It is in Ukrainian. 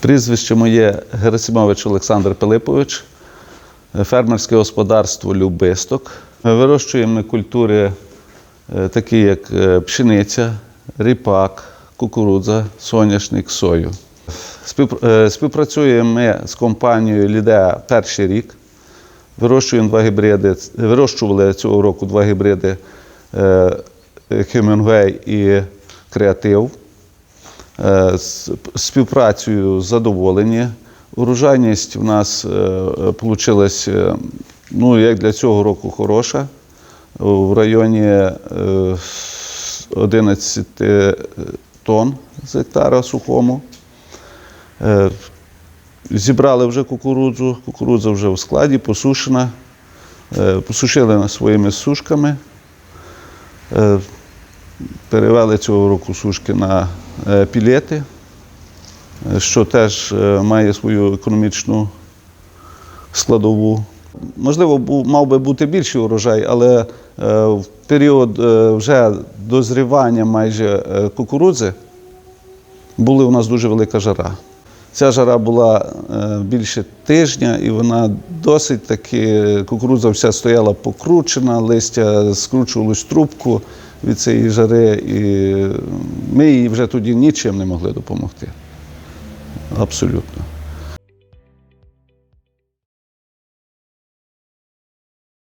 Прізвище моє Герасимович Олександр Пилипович, фермерське господарство Любисток. Вирощуємо культури е, такі, як е, пшениця, ріпак, кукурудза, соняшник, сою. Е, Співпрацюємо ми з компанією Лідеа перший рік. Вирощуємо два гібриди. Вирощували цього року два гібриди е, Хемінгуей і Креатив. Е, З співпрацею задоволені. Урожайність у нас вийшла, ну, як для цього року, хороша. В районі е, 11 тонн з гектара сухому. Е, Зібрали вже кукурудзу, кукурудза вже в складі, посушена. Е, Посушили своїми сушками. Е, Перевели цього року сушки на е, пілети, е, що теж е, має свою економічну складову. Можливо, мав би бути більший урожай, але е, в період е, вже дозрівання майже е, кукурудзи була у нас дуже велика жара. Ця жара була е, більше тижня, і вона досить таки, кукурудза вся стояла покручена, листя скручувалось трубку від цієї жари, і ми їй вже тоді нічим не могли допомогти. Абсолютно.